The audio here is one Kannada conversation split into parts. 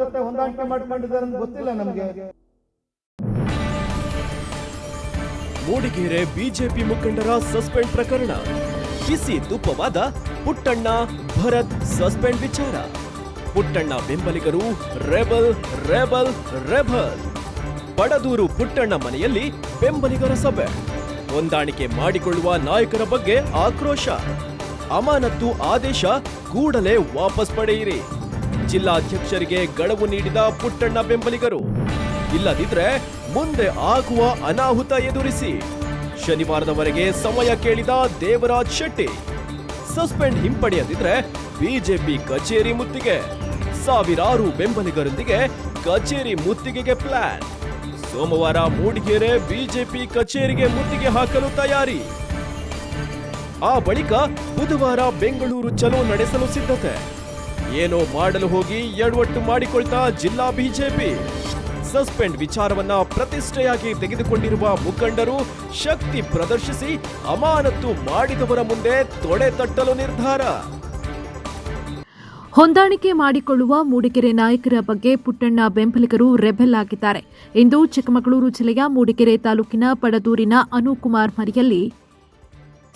ಜೊತೆ ಹೊಂದಾಣಿಕೆ ಮಾಡ್ಕೊಂಡಿದ್ದಾರೆ ಅಂತ ಗೊತ್ತಿಲ್ಲ ನಮಗೆ. ಮೂಡಿಗೆರೆ ಬಿಜೆಪಿ ಮುಖಂಡರ ಸಸ್ಪೆಂಡ್ ಪ್ರಕರಣ. ಬಿಸಿ ತುಪ್ಪವಾದ ಪುಟ್ಟಣ್ಣ ಭರತ್ ಸಸ್ಪೆಂಡ್ ವಿಚಾರ. ಪುಟ್ಟಣ್ಣ ಬೆಂಬಲಿಗರು rebel rebel rebel. Badadur Puttanna ಮನೆಯಲ್ಲಿ ಬೆಂಬಲಿಗರ ಸಭೆ. ಹೊಂದಾಣಿಕೆ ಮಾಡಿಕೊಳ್ಳುವ ನಾಯಕರ ಬಗ್ಗೆ ಆಕ್ರೋಶ. ಅಮಾನತ್ತು ಆದೇಶ ಕೂಡಲೇ ವಾಪಸ್ ಪಡೆಯಿರಿ. ಜಿಲ್ಲಾಧ್ಯಕ್ಷರಿಗೆ ಗಡುವು ನೀಡಿದ ಪುಟ್ಟಣ್ಣ ಬೆಂಬಲಿಗರು. ಇಲ್ಲದಿದ್ರೆ ಮುಂದೆ ಆಗುವ ಅನಾಹುತ ಎದುರಿಸಿ. ಶನಿವಾರದವರೆಗೆ ಸಮಯ ಕೇಳಿದ ದೇವರಾಜ್ ಶೆಟ್ಟಿ. ಸಸ್ಪೆಂಡ್ ಹಿಂಪಡೆಯದಿದ್ರೆ ಬಿಜೆಪಿ ಕಚೇರಿ ಮುತ್ತಿಗೆ. ಸಾವಿರಾರು ಬೆಂಬಲಿಗರೊಂದಿಗೆ ಕಚೇರಿ ಮುತ್ತಿಗೆಗೆ ಪ್ಲಾನ್. ಸೋಮವಾರ ಮೂಡಿಗೆರೆ ಬಿಜೆಪಿ ಕಚೇರಿಗೆ ಮುತ್ತಿಗೆ ಹಾಕಲು ತಯಾರಿ. ಆ ಬಳಿಕ ಬುಧವಾರ ಬೆಂಗಳೂರು ಚಲೋ ನಡೆಸಲು ಸಿದ್ಧತೆ. ಏನೋ ಮಾಡಲು ಹೋಗಿ ಎಡವಟ್ಟು ಮಾಡಿಕೊಳ್ತಾ ಜಿಲ್ಲಾ ಬಿಜೆಪಿ. ಸಸ್ಪೆಂಡ್ ವಿಚಾರವನ್ನ ಪ್ರತಿಷ್ಠೆಯಾಗಿ ತೆಗೆದುಕೊಂಡಿರುವ ಮುಖಂಡರು ಶಕ್ತಿ ಪ್ರದರ್ಶಿಸಿ ಅಮಾನತು ಮಾಡಿದವರ ಮುಂದೆ ತೊಡೆ ತಟ್ಟಲು ನಿರ್ಧಾರ. ಹೊಂದಾಣಿಕೆ ಮಾಡಿಕೊಳ್ಳುವ ಮೂಡಿಗೆರೆ ನಾಯಕರ ಬಗ್ಗೆ ಪುಟ್ಟಣ್ಣ ಬೆಂಬಲಿಗರು ರೆಬೆಲ್ ಆಗಿದ್ದಾರೆ. ಇಂದು ಚಿಕ್ಕಮಗಳೂರು ಜಿಲ್ಲೆಯ ಮೂಡಿಗೆರೆ ತಾಲೂಕಿನ ಪಡದೂರಿನ ಅನುಕುಮಾರ್ ಮರಿಯಲ್ಲಿ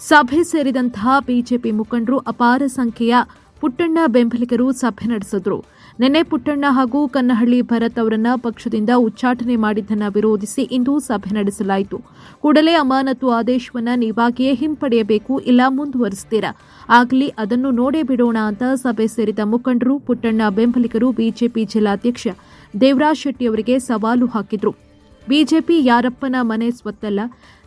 ಸಭೆ ಸೇರಿದಂತಹ ಬಿಜೆಪಿ ಮುಖಂಡರು ಅಪಾರ ಸಂಖ್ಯೆಯ ಪುಟ್ಟಣ್ಣ ಬೆಂಬಲಿಗರು ಸಭೆ ನಡೆಸಿದ್ರು. ನಿನ್ನೆ ಪುಟ್ಟಣ್ಣ ಹಾಗೂ ಕನ್ನಹಳ್ಳಿ ಭರತ್ ಅವರನ್ನ ಪಕ್ಷದಿಂದ ಉಚ್ಚಾಟನೆ ಮಾಡಿದ್ದನ್ನು ವಿರೋಧಿಸಿ ಇಂದು ಸಭೆ ನಡೆಸಲಾಯಿತು. ಕೂಡಲೇ ಅಮಾನತು ಆದೇಶವನ್ನು ನೀವಾಗಿಯೇ ಹಿಂಪಡೆಯಬೇಕು ಇಲ್ಲ ಮುಂದುವರಿಸ್ತೀರಾ ಆಗಲಿ ಅದನ್ನು ನೋಡೇ ಬಿಡೋಣ ಅಂತ ಸಭೆ ಸೇರಿದ ಮುಖಂಡರು, ಪುಟ್ಟಣ್ಣ ಬೆಂಬಲಿಗರು ಬಿಜೆಪಿ ಜಿಲ್ಲಾಧ್ಯಕ್ಷ ದೇವರಾಜ್ ಶೆಟ್ಟಿ ಅವರಿಗೆ ಸವಾಲು ಹಾಕಿದ್ರು. ಬಿಜೆಪಿ ಯಾರಪ್ಪನ ಮನೆ ಸ್ವತ್ತಲ್ಲ,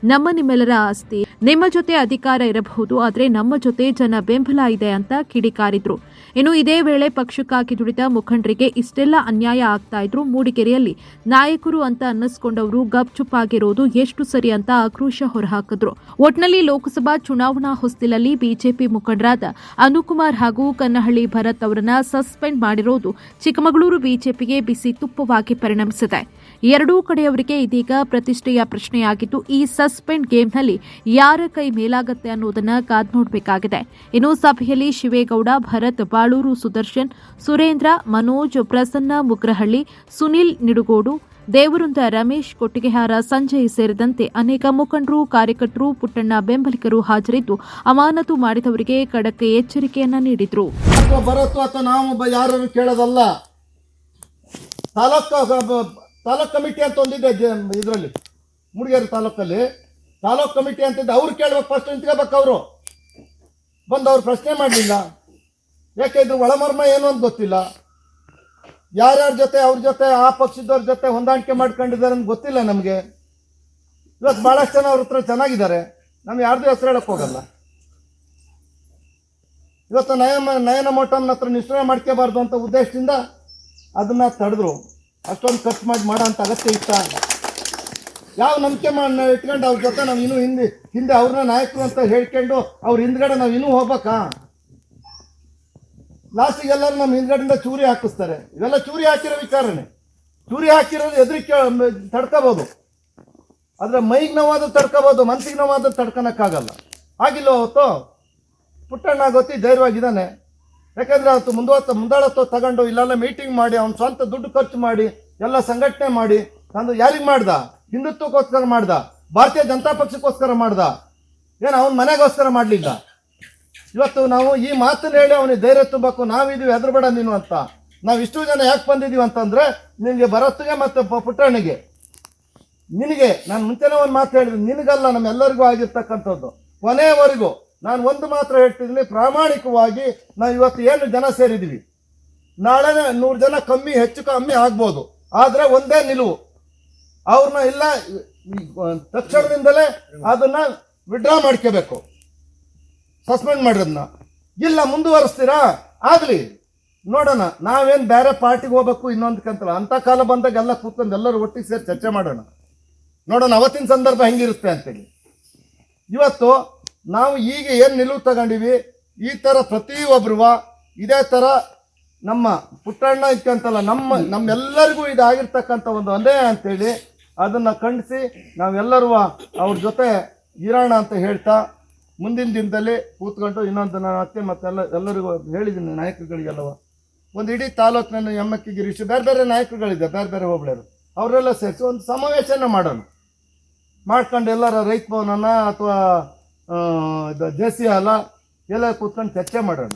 ನಮ್ಮ ನಿಮ್ಮೆಲ್ಲರ ಆಸ್ತಿ. ನಿಮ್ಮ ಜೊತೆ ಅಧಿಕಾರ ಇರಬಹುದು, ಆದರೆ ನಮ್ಮ ಜೊತೆ ಜನ ಬೆಂಬಲ ಇದೆ ಅಂತ ಕಿಡಿಕಾರಿದ್ರು. ಇನ್ನು ಇದೇ ವೇಳೆ ಪಕ್ಷಕ್ಕಾಗಿ ದುಡಿದ ಮುಖಂಡರಿಗೆ ಇಷ್ಟೆಲ್ಲ ಅನ್ಯಾಯ ಆಗ್ತಾ ಇದ್ರು ಮೂಡಿಗೆರೆಯಲ್ಲಿ. ನಾಯಕರು ಅಂತ ಅನ್ನಿಸ್ಕೊಂಡವರು ಗಪ್ಚುಪ್ಪಾಗಿರೋದು ಎಷ್ಟು ಸರಿ ಅಂತ ಆಕ್ರೋಶ ಹೊರಹಾಕಿದ್ರು. ಒಟ್ನಲ್ಲಿ ಲೋಕಸಭಾ ಚುನಾವಣಾ ಹೊಸ್ತಿಲಲ್ಲಿ ಬಿಜೆಪಿ ಮುಖಂಡರಾದ ಅನುಕುಮಾರ್ ಹಾಗೂ ಕನ್ನಹಳ್ಳಿ ಭರತ್ ಅವರನ್ನ ಸಸ್ಪೆಂಡ್ ಮಾಡಿರೋದು ಚಿಕ್ಕಮಗಳೂರು ಬಿಜೆಪಿಗೆ ಬಿಸಿ ತುಪ್ಪವಾಗಿ ಪರಿಣಮಿಸಿದೆ. ಎರಡೂ ಕಡೆಯವರಿಗೆ ಇದೀಗ ಪ್ರತಿಷ್ಠೆಯ ಪ್ರಶ್ನೆಯಾಗಿದ್ದು, ಈ ಸಸ್ಪೆಂಡ್ ಗೇಮ್ನಲ್ಲಿ ಯಾರ ಕೈ ಮೇಲಾಗತ್ತೆ ಅನ್ನೋದನ್ನ ಕಾದ್ ನೋಡಬೇಕಾಗಿದೆ. ಇನ್ನು ಸಭೆಯಲ್ಲಿ ಶಿವೇಗೌಡ, ಭರತ್, ಬಾಳೂರು ಸುದರ್ಶನ್, ಸುರೇಂದ್ರ, ಮನೋಜ್, ಪ್ರಸನ್ನ ಮುಗ್ರಹಳ್ಳಿ, ಸುನಿಲ್ ನಿಡುಗೋಡು, ದೇವರುಂದ ರಮೇಶ್ ಕೊಟ್ಟಿಗೆಹಾರ, ಸಂಜಯ್ ಸೇರಿದಂತೆ ಅನೇಕ ಮುಖಂಡರು, ಕಾರ್ಯಕರ್ತರು, ಪುಟ್ಟಣ್ಣ ಬೆಂಬಲಿಗರು ಹಾಜರಿದ್ದು, ಅಮಾನತು ಮಾಡಿದವರಿಗೆ ಖಡಕ್ ಎಚ್ಚರಿಕೆಯನ್ನ ನೀಡಿದ್ರು. ನಾವು ಯಾರನ್ನು ಕೇಳೋದಲ್ಲ? ತಾಲೂಕು ತಾಲೂಕ್ ಕಮಿಟಿ ಅಂತ ಒಂದಿದೆ ಇದರಲ್ಲಿ, ಮುಡಿಗೇರಿ ತಾಲೂಕಲ್ಲಿ. ತಾಲೂಕ್ ಕಮಿಟಿ ಅಂತಿದ್ದೆ ಅವ್ರು ಕೇಳ್ಬೇಕು ಫಸ್ಟ್ ನಿಂತ್ಕೋಬೇಕು ಅವರು. ಬಂದು ಅವ್ರು ಪ್ರಶ್ನೆ ಮಾಡಲಿಲ್ಲ. ಯಾಕೆ ಇದು ಒಳಮರ್ಮ ಏನು ಅಂತ ಗೊತ್ತಿಲ್ಲ. ಯಾರ್ಯಾರ ಜೊತೆ ಅವ್ರ ಜೊತೆ ಆ ಪಕ್ಷದವ್ರ ಜೊತೆ ಹೊಂದಾಣಿಕೆ ಮಾಡ್ಕೊಂಡಿದ್ದಾರೆ ಅಂತ ಗೊತ್ತಿಲ್ಲ ನಮಗೆ. ಇವತ್ತು ಭಾಳಷ್ಟು ಜನ ಅವ್ರ ಹತ್ರ ಚೆನ್ನಾಗಿದ್ದಾರೆ. ನಮ್ಗೆ ಯಾರ್ದು ಹೆಸರು ಹೇಳಕ್ ಹೋಗಲ್ಲ. ಇವತ್ತು ನಯನ ನಯನ ಮೋಟಮ್ನ ಹತ್ರ ನಿಶ್ಚಯ ಮಾಡ್ಕೋಬಾರ್ದು ಅಂತ ಉದ್ದೇಶದಿಂದ ಅದನ್ನ ತಡೆದ್ರು. ಅಷ್ಟೊಂದು ಖರ್ಚು ಮಾಡಿ ಮಾಡೋ ಅಂತ ಅಗತ್ಯ ಇತ್ತ? ಯಾವ ನಂಬಿಕೆ ಮಾಡಿ ಇಟ್ಕೊಂಡು ಅವ್ರ ಜೊತೆ ನಾವು ಇನ್ನೂ ಹಿಂದೆ ಹಿಂದೆ ಅವ್ರನ್ನ ನಾಯಕರು ಅಂತ ಹೇಳ್ಕೊಂಡು ಅವ್ರ ಹಿಂದ್ಗಡೆ ನಾವು ಇನ್ನೂ ಹೋಗ್ಬೇಕಾ? ಲಾಸ್ಟಿಗೆ ಎಲ್ಲರೂ ನಮ್ಮ ಹಿಂದ್ಗಡೆಯಿಂದ ಚೂರಿ ಹಾಕಿಸ್ತಾರೆ. ಇವೆಲ್ಲ ಚೂರಿ ಹಾಕಿರೋ ವಿಚಾರಣೆ ಚೂರಿ ಹಾಕಿರೋದು ಎದುರಿಕೆ ತಡ್ಕೋಬೋದು. ಆದರೆ ಮೈಗೆ ನೋವಾದ ತಡ್ಕೋಬೋದು, ಮನ್ಸಿಗೆ ನೋವಾದ ತಡ್ಕೊಳಕ್ಕಾಗಲ್ಲ. ಆಗಿಲ್ಲ ಅವತ್ತು? ಪುಟ್ಟಣ್ಣ ಗೊತ್ತಿ ಧೈರ್ಯವಾಗಿದ್ದಾನೆ. ಯಾಕಂದ್ರೆ ಅವತ್ತು ಮುಂದುವತ್ತ ಮುಂದಾಳತ್ವ ತಗೊಂಡು ಇಲ್ಲೆಲ್ಲ ಮೀಟಿಂಗ್ ಮಾಡಿ, ಅವ್ನ ಸ್ವಂತ ದುಡ್ಡು ಖರ್ಚು ಮಾಡಿ, ಎಲ್ಲ ಸಂಘಟನೆ ಮಾಡಿ, ತಂದು ಯಾರಿಗೆ ಮಾಡ್ದ? ಹಿಂದುತ್ವಕ್ಕೋಸ್ಕರ ಮಾಡ್ದ? ಭಾರತೀಯ ಜನತಾ ಪಕ್ಷಕ್ಕೋಸ್ಕರ ಮಾಡ್ದ? ಏನು ಅವನ ಮನೆಗೋಸ್ಕರ ಮಾಡಲಿಲ್ಲ? ಇವತ್ತು ನಾವು ಈ ಮಾತನ್ನು ಹೇಳಿ ಅವನಿಗೆ ಧೈರ್ಯ ತುಂಬಬೇಕು ನಾವಿದೀವಿ, ಹೆದರ್ಬೇಡ ನೀನು ಅಂತ. ನಾವು ಇಷ್ಟು ಜನ ಯಾಕೆ ಬಂದಿದ್ದೀವಿ ಅಂತಂದರೆ, ನಿನಗೆ ಭರತ್ಗೆ ಮತ್ತು ಪುಟ್ಟಣ್ಣಿಗೆ ನಿನಗೆ, ನಾನು ಮುಂಚೆನೇ ಒಂದು ಮಾತು ಹೇಳಿದ್ವಿ ನಿನಗಲ್ಲ ನಮ್ಮೆಲ್ಲರಿಗೂ ಆಗಿರ್ತಕ್ಕಂಥದ್ದು. ಕೊನೆಯವರೆಗೂ ನಾನು ಒಂದು ಮಾತ್ರ ಹೇಳ್ತಿದ್ದೀನಿ, ಪ್ರಾಮಾಣಿಕವಾಗಿ ನಾವು ಇವತ್ತು ಏನು ಜನ ಸೇರಿದ್ದೀವಿ. ನಾಳೆ ನೂರು ಜನ ಕಮ್ಮಿ, ಹೆಚ್ಚು ಕಮ್ಮಿ ಆಗ್ಬೋದು. ಆದರೆ ಒಂದೇ ನಿಲುವು. ಅವ್ರನ್ನ ಇಲ್ಲ ತಕ್ಷಣದಿಂದಲೇ ಅದನ್ನು ವಿಡ್ರಾ ಮಾಡ್ಕೋಬೇಕು. ಸಸ್ಪೆಂಡ್ ಮಾಡಿರೋದನ್ನ. ಇಲ್ಲ, ಮುಂದುವರಿಸ್ತೀರಾ? ಆಗಲಿ. ನೋಡೋಣ, ನಾವೇನು ಬೇರೆ ಪಾರ್ಟಿಗೆ ಹೋಗ್ಬೇಕು ಇನ್ನೊಂದಕ್ಕಂತಲ್ಲ ಅಂಥ ಕಾಲ ಬಂದಾಗ ಎಲ್ಲ ಕೂತ್ಕೊಂಡು ಎಲ್ಲರೂ ಒಟ್ಟಿಗೆ ಸೇರಿ ಚರ್ಚೆ ಮಾಡೋಣ. ನೋಡೋಣ, ಅವತ್ತಿನ ಸಂದರ್ಭ ಹೆಂಗಿರುತ್ತೆ ಅಂತೇಳಿ. ಇವತ್ತು ನಾವು ಈಗ ಏನು ನಿಲುವು ತಗೊಂಡಿವಿ? ಈ ಥರ ಪ್ರತಿಯೊಬ್ಬರು ಇದೇ ಥರ ನಮ್ಮ ಪುಟ್ಟಣ್ಣ ಇಕ್ಕಂತಲ್ಲ ನಮ್ಮ, ನಮ್ಮೆಲ್ಲರಿಗೂ ಇದಾಗಿರ್ತಕ್ಕಂಥ ಒಂದು ಅದೇ ಅಂತೇಳಿ ಅದನ್ನು ಖಂಡಿಸಿ ನಾವೆಲ್ಲರೂ ಅವ್ರ ಜೊತೆ ಇರೋಣ ಅಂತ ಹೇಳ್ತಾ ಮುಂದಿನ ದಿನದಲ್ಲಿ ಕೂತ್ಕೊಂಡು ಇನ್ನೊಂದು ನಾನು ಅತ್ತೆ ಮತ್ತೆಲ್ಲ ಎಲ್ಲರಿಗೂ ಹೇಳಿದ್ದೀನಿ ನಾಯಕರುಗಳಿಗೆಲ್ಲವ ಒಂದು ಇಡೀ ತಾಲೂಕಿನ ಎಮ್ಮಕ್ಕಿ ಗಿರೀಶ್ ಬೇರೆ ಬೇರೆ ನಾಯಕರುಗಳಿದೆ, ಬೇರೆ ಬೇರೆ ಹೋಬಳಿಯರು. ಅವರೆಲ್ಲ ಸೇರಿಸಿ ಒಂದು ಸಮಾವೇಶನ ಮಾಡೋಣ. ಮಾಡ್ಕೊಂಡು ಎಲ್ಲರ ರೈತ ಭವನನ ಅಥವಾ ಇದು ಜೆ ಸಿ ಹಾಲ ಎಲ್ಲ ಕೂತ್ಕೊಂಡು ಚರ್ಚೆ ಮಾಡೋಣ.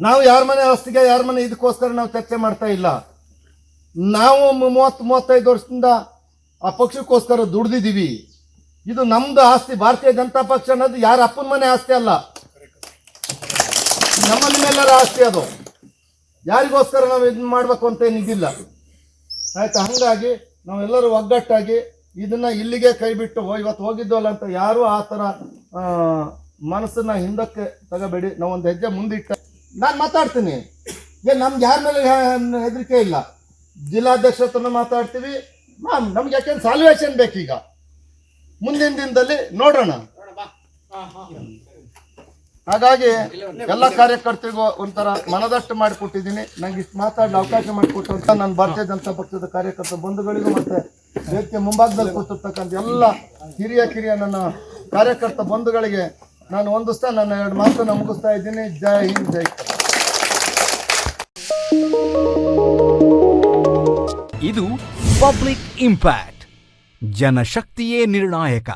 ನಾವು ಯಾರ ಮನೆ ಆಸ್ತಿಗೆ ಯಾರ ಮನೆ ಇದಕ್ಕೋಸ್ಕರ ನಾವು ಚರ್ಚೆ ಮಾಡ್ತಾ ಇಲ್ಲ. ನಾವು ಮೂವತ್ತು, ಮೂವತ್ತೈದು ವರ್ಷದಿಂದ ಆ ಪಕ್ಷಕ್ಕೋಸ್ಕರ ದುಡ್ದಿದ್ದೀವಿ. ಇದು ನಮ್ದು ಆಸ್ತಿ, ಭಾರತೀಯ ಜನತಾ ಪಕ್ಷ ಅನ್ನೋದು ಯಾರ ಅಪ್ಪನ ಮನೆ ಆಸ್ತಿ ಅಲ್ಲ. ನಮ್ಮನ್ನೆಲ್ಲರ ಆಸ್ತಿ ಅದು. ಯಾರಿಗೋಸ್ಕರ ನಾವು ಇದನ್ನ ಮಾಡಬೇಕು ಅಂತ ಏನಿದಿಲ್ಲ. ಆಯ್ತಾ? ಹಂಗಾಗಿ ನಾವೆಲ್ಲರೂ ಒಗ್ಗಟ್ಟಾಗಿ ಇದನ್ನ ಇಲ್ಲಿಗೆ ಕೈ ಬಿಟ್ಟು ಇವತ್ತು ಹೋಗಿದ್ವಲ್ಲ ಅಂತ ಯಾರು ಆ ಥರ ಮನಸ್ಸನ್ನ ಹಿಂದಕ್ಕೆ ತಗೋಬೇಡಿ. ನಾವು ಒಂದು ಹೆಜ್ಜೆ ಮುಂದಿಟ್ಟ ನಾನು ಮಾತಾಡ್ತೀನಿ. ಏ, ನಮ್ಗೆ ಯಾರ ಮೇಲೆ ಹೆದರಿಕೆ ಇಲ್ಲ. ಜಿಲ್ಲಾಧ್ಯಕ್ಷ ಮಾತಾಡ್ತೀವಿ. ಮ್ಯಾಮ್, ನಮ್ಗೆ ಯಾಕೆಂದ್ರೆ ಸಾಲ್ವೇಷನ್ ಬೇಕೀಗ? ಮುಂದಿನ ದಿನದಲ್ಲಿ ನೋಡೋಣ. ಹಾಗಾಗಿ ಎಲ್ಲ ಕಾರ್ಯಕರ್ತರಿಗೂ ಒಂಥರ ಮನದಟ್ಟು ಮಾಡಿಕೊಟ್ಟಿದ್ದೀನಿ. ನಂಗೆ ಇಷ್ಟು ಮಾತಾಡಲು ಅವಕಾಶ ಮಾಡಿಕೊಟ್ಟು ಅಂತ ನಾನು ಭಾರತೀಯ ಜನತಾ ಪಕ್ಷದ ಕಾರ್ಯಕರ್ತ ಬಂಧುಗಳಿಗೂ ಮತ್ತೆ ವೇದಿಕೆ ಮುಂಭಾಗದಲ್ಲಿ ಕೂತಿರ್ತಕ್ಕಂಥ ಎಲ್ಲ ಹಿರಿಯ ಕಿರಿಯ ನನ್ನ ಕಾರ್ಯಕರ್ತ ಬಂಧುಗಳಿಗೆ ನಾನು ಹೊಂದಿಸ್ತಾ ನನ್ನ ಎರಡು ಮಾತನ್ನು ಮುಗಿಸ್ತಾ ಇದ್ದೀನಿ ಜೈ ಹಿಂದ್, ಜೈ. ಇದು ಪಬ್ಲಿಕ್ ಇಂಪ್ಯಾಕ್ಟ್, ಜನಶಕ್ತಿಯೇ ನಿರ್ಣಾಯಕ